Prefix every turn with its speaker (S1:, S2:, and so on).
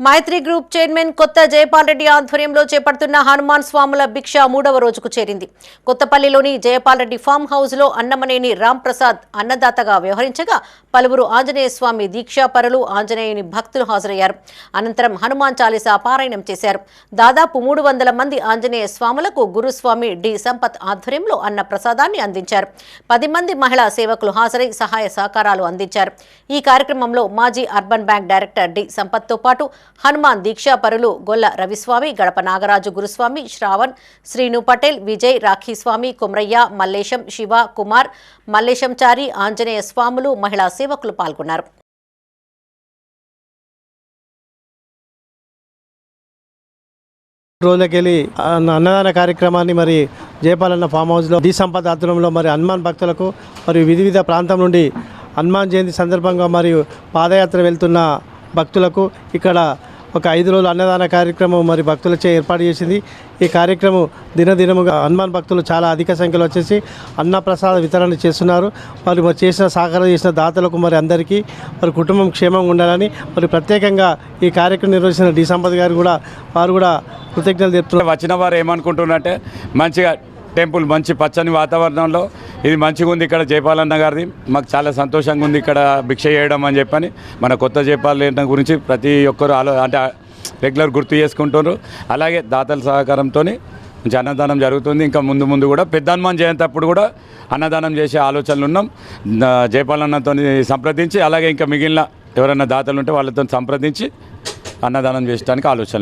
S1: మైత్రి group chairman కొత్త జయపాల్ రెడ్డి ఆధ్వర్యంలో చేపడుతున్న హనుమాన్ స్వాముల భిక్ష మూడవ రోజుకు చేరింది. కొత్తపల్లిలోని జయపాల్ రెడ్డి ఫామ్ హౌస్లో అన్నమనేని రాంప్రసాద్ అన్నదాతగా వ్యవహరించగా పలువురు ఆంజనేయ స్వామి దీక్షాపరులు ఆంజనేయుని భక్తులు హాజరయ్యారు. అనంతరం హనుమాన్ చాలీసా పారాయణం చేశారు. దాదాపు మూడు వందల మంది ఆంజనేయ స్వాములకు గురుస్వామి డి సంపత్ ఆధ్వర్యంలో అన్న ప్రసాదాన్ని అందించారు. పది మంది మహిళా సేవకులు హాజరై సహాయ సహకారాలు అందించారు. ఈ కార్యక్రమంలో మాజీ అర్బన్ బ్యాంక్ డైరెక్టర్ డి సంపత్తో పాటు హనుమాన్ దీక్షాపరులు గొల్ల రవిస్వామి గడప నాగరాజు గురుస్వామి శ్రావణ్ శ్రీను పటేల్ విజయ్ రాఖీస్వామి కుమ్రయ్య మల్లేశం శివ కుమార్ మల్లేశం చారి ఆంజనేయ స్వాములు మహిళా సేవకులు పాల్గొన్నారు.
S2: రోజులకెళ్ళి అన్నదాన కార్యక్రమాన్ని మరి జయపాలన్న ఫామ్ హౌస్లో ది సంపద ఆధ్వర్యంలో మరి హనుమాన్ భక్తులకు మరియు వివిధ ప్రాంతం నుండి హనుమాన్ జయంతి సందర్భంగా మరియు పాదయాత్ర వెళ్తున్న భక్తులకు ఇక్కడ ఒక ఐదు రోజుల అన్నదాన కార్యక్రమం మరి భక్తులచే ఏర్పాటు చేసింది. ఈ కార్యక్రమం దినదినముగా హనుమాన్ భక్తులు చాలా అధిక సంఖ్యలో వచ్చేసి అన్నప్రసాద వితరణ చేస్తున్నారు. మరి మరి చేసిన సహకారం చేసిన దాతలకు మరి అందరికీ మరి కుటుంబం క్షేమంగా ఉండాలని మరి ప్రత్యేకంగా ఈ కార్యక్రమం నిర్వహించిన డి సంపద్ గారు కూడా వారు కూడా కృతజ్ఞతలు చెప్తున్నారు
S3: వచ్చిన వారు ఏమనుకుంటున్నారంటే మంచిగా టెంపుల్ మంచి పచ్చని వాతావరణంలో ఇది మంచిగా ఉంది ఇక్కడ జయపాలన్న గారిది. మాకు చాలా సంతోషంగా ఉంది ఇక్కడ భిక్ష చేయడం అని చెప్పని మన కొత్త జయపాలన్న గురించి ప్రతి ఒక్కరు ఆలో అంటే రెగ్యులర్ గుర్తు చేసుకుంటున్నారు అలాగే దాతల సహకారంతో మంచి అన్నదానం జరుగుతుంది. ఇంకా ముందు ముందు కూడా పెద్ద హనుమాన్ జయంతి అప్పుడు కూడా అన్నదానం చేసే ఆలోచనలు ఉన్నాం. జయపాలన్నతో సంప్రదించి అలాగే ఇంకా మిగిలిన ఎవరైనా దాతలు ఉంటే వాళ్ళతో సంప్రదించి అన్నదానం చేయడానికి ఆలోచనలు